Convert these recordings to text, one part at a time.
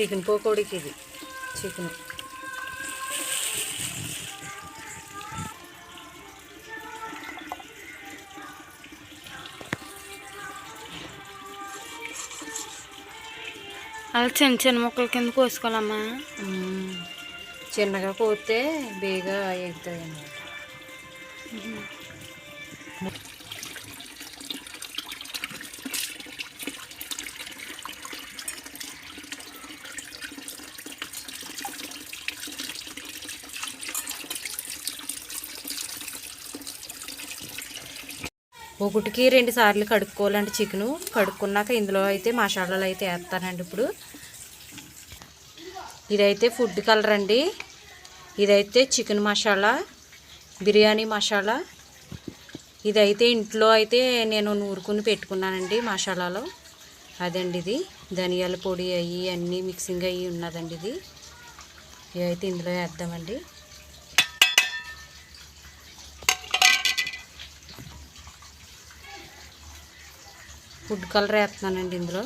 Chicken పకోడీకి ఇది. Chicken. అలా చిన్న చిన్న ముక్కల కింద కోసుకోవాలమ్మా. మ్మ్. చిన్నగా కోస్తే బేగా ఎగుతాయి అన్నమాట ఒకటికి రెండు సార్లు కడుక్కోవాలండి చికెను. కడుక్కున్నాక ఇందులో అయితే మసాలాలు అయితే వేస్తానండి ఇప్పుడు. ఇదైతే ఫుడ్ కలర్ అండి. ఇదైతే చికెన్ మసాలా బిర్యానీ మసాలా. ఇదైతే ఇంట్లో అయితే నేను నూరుకుని పెట్టుకున్నానండి మసాలాలో. అదండి ఇది. ధనియాల పొడి అవి అన్నీ మిక్సింగ్ అయ్యి ఉన్నదండి ఇది. ఇదైతే ఇందులో వేద్దామండి. ఫుడ్ కలర్ వేస్తున్నానండి ఇందులో.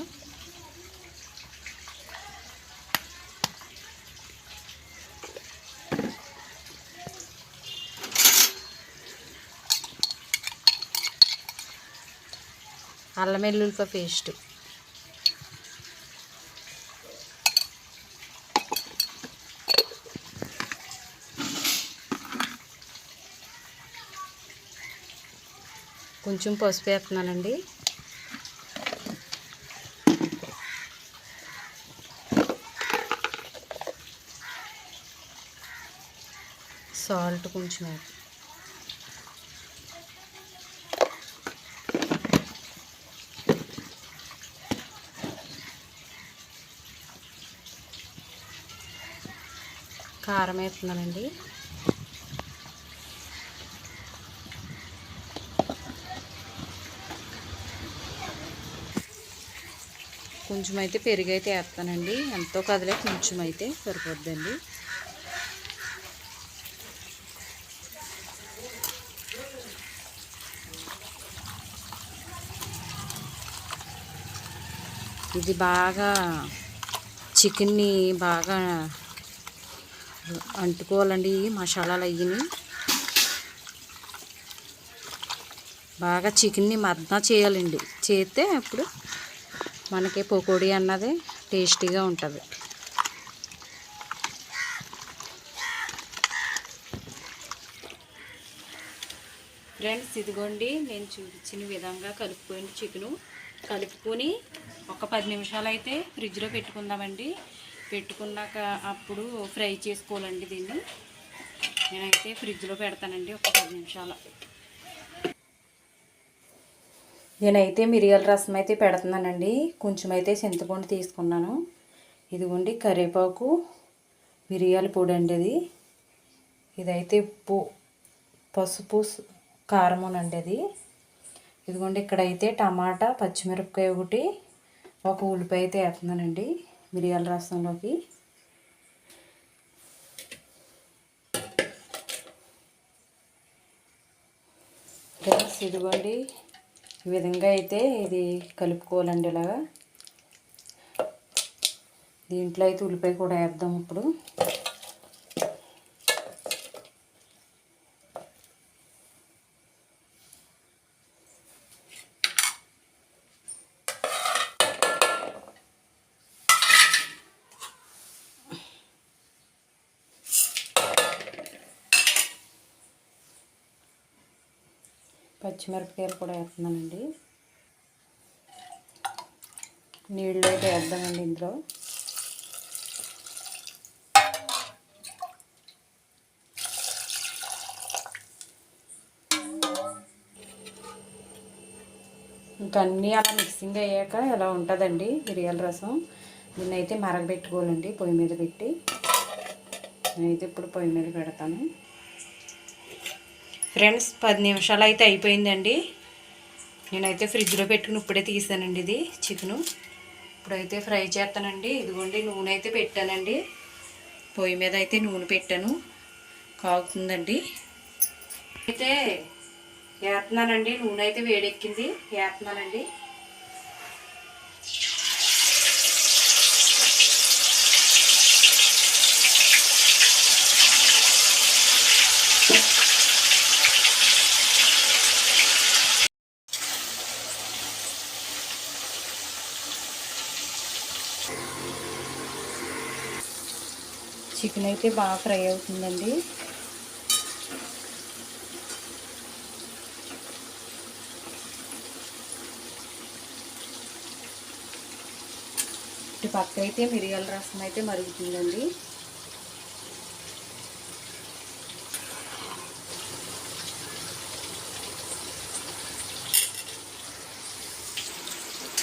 అల్లం వెల్లుల్లిపాయ పేస్ట్. కొంచెం పసుపు వేస్తున్నానండి. సాల్ట్ కొంచెం వేస్తాను కారం వేస్తున్నానండి. కొంచెం అయితే పెరుగు అయితే వేస్తానండి. ఎంతో కదిలే కొంచెం అయితే సరిపోద్దండి. ఇది బాగా చికెన్ని బాగా అంటుకోవాలండి మసాలాలు అయ్యి బాగా చికెన్ని మర్దన చేయాలండి. చేస్తే అప్పుడు మనకి పకోడీ అన్నది టేస్టీగా ఉంటుంది. ఫ్రెండ్స్ ఇదిగోండి నేను చూపించిన విధంగా కలుపుకొని చికెను కలుపుకొని ఒక పది నిమిషాలు అయితే ఫ్రిడ్జ్లో పెట్టుకుందామండి. పెట్టుకున్నాక అప్పుడు ఫ్రై చేసుకోవాలండి దీన్ని. నేనైతే ఫ్రిడ్జ్లో పెడతానండి ఒక పది నిమిషాలు. నేనైతే మిరియాల రసం అయితే పెడుతున్నానండి. కొంచెం అయితే చింతపండు తీసుకున్నాను. ఇదిగోండి కరివేపాకు మిరియాల పొడి అండి అది. ఇదైతే ఉప్పు పసుపు కారమునండి అది. ఇదిగోండి ఇక్కడైతే టమాటా పచ్చిమిరపకాయ ఒకటి ఒక ఉల్లిపాయ అయితే వేస్తున్నానండి మిరియాల రసంలోకి. ఫ్రెండ్స్ ఇదిగోండి ఈ విధంగా అయితే ఇది కలుపుకోవాలండి ఇలాగా. దీంట్లో అయితే ఉల్లిపాయ కూడా వేద్దాం ఇప్పుడు. పచ్చిమిరపకాయలు కూడా వేస్తున్నానండి. నీళ్ళు అయితే వేద్దామండి ఇందులో. ఇంకా అన్నీ అలా మిక్సింగ్ అయ్యాక ఇలా ఉంటుందండి మిరియాల రసం? దీన్ని అయితే మరగబెట్టుకోవాలండి పొయ్యి మీద పెట్టి. నేనైతే ఇప్పుడు పొయ్యి మీద పెడతాను. ఫ్రెండ్స్ పది నిమిషాలు అయితే అయిపోయిందండి. నేనైతే ఫ్రిడ్జ్లో పెట్టుకుని ఇప్పుడే తీసానండి ఇది చికెను. ఇప్పుడైతే ఫ్రై చేస్తానండి. ఇదిగోండి నూనె అయితే పెట్టానండి. పొయ్యి మీద అయితే నూనె పెట్టాను. కాగుతుందండి. అయితే వేస్తున్నానండి నూనె అయితే వేడెక్కింది. వేస్తున్నానండి చికెన్ అయితే బాగా ఫ్రై అవుతుందండి ఇటు పక్క అయితే మిరియాల రసం అయితే మరుగుతుందండి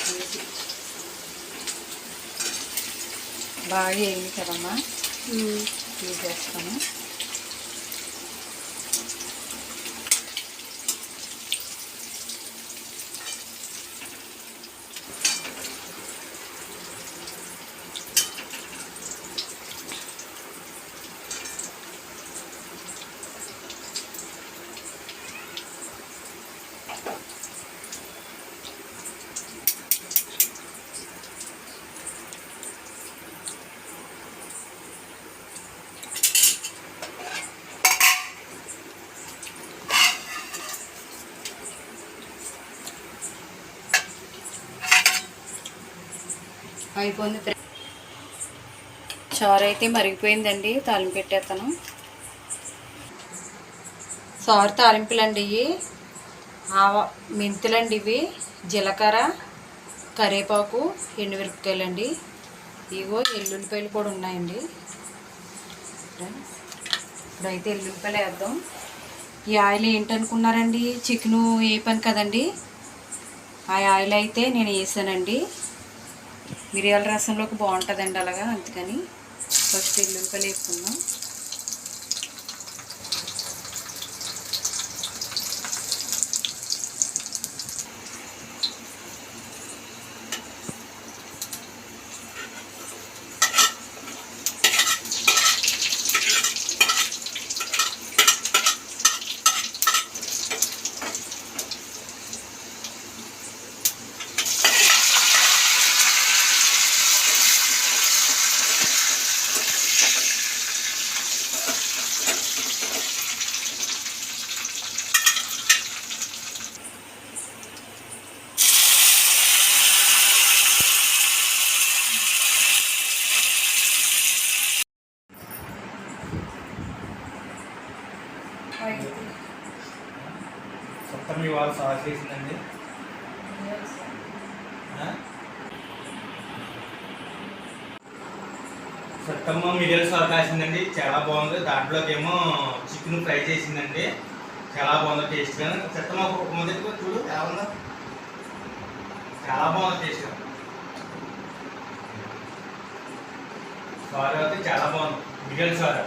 Thank you. బాగా వేయండి కదమ్మా అయిపోయింది చారు అయితే మరిగిపోయిందండి తాలింపు పెట్టేస్తాను. సారు తాలింపులండి ఇవి. ఆవ మెంతులండి ఇవి జీలకర్ర కరివేపాకు ఎండుమిరపకాయలండి. ఇగో ఎల్లుల్లిపాయలు కూడా ఉన్నాయండి. ఇప్పుడైతే ఎల్లుల్లిపాయలు వేద్దాం. ఈ ఆయిల్ ఏంటనుకున్నారండి? చికెను వేపాను కదండి? ఆ ఆయిల్ అయితే నేను వేసానండి. మిరియాల రసంలోకి బాగుంటుందండి అలాగా అందుకని ఫస్ట్ ఎల్లుల్లిపాయలు వేసుకుందాం. మొత్తం ఇవాళ సార్ చేసిందండి. ఆ? సత్తమ్మ మిరియాల సాస్ కాసిందండి చాలా బాగుంది. దాంట్లోకి ఏమో చికెన్ ఫ్రై చేసిందండి. చాలా బాగుంది టేస్ట్గా సత్తమ్మ ఒక మొదటి చూడు ఎలా ఉందో చాలా బాగుంది టేస్ట్. సారీ అయితే చాలా బాగుంది. మిరియాల సార్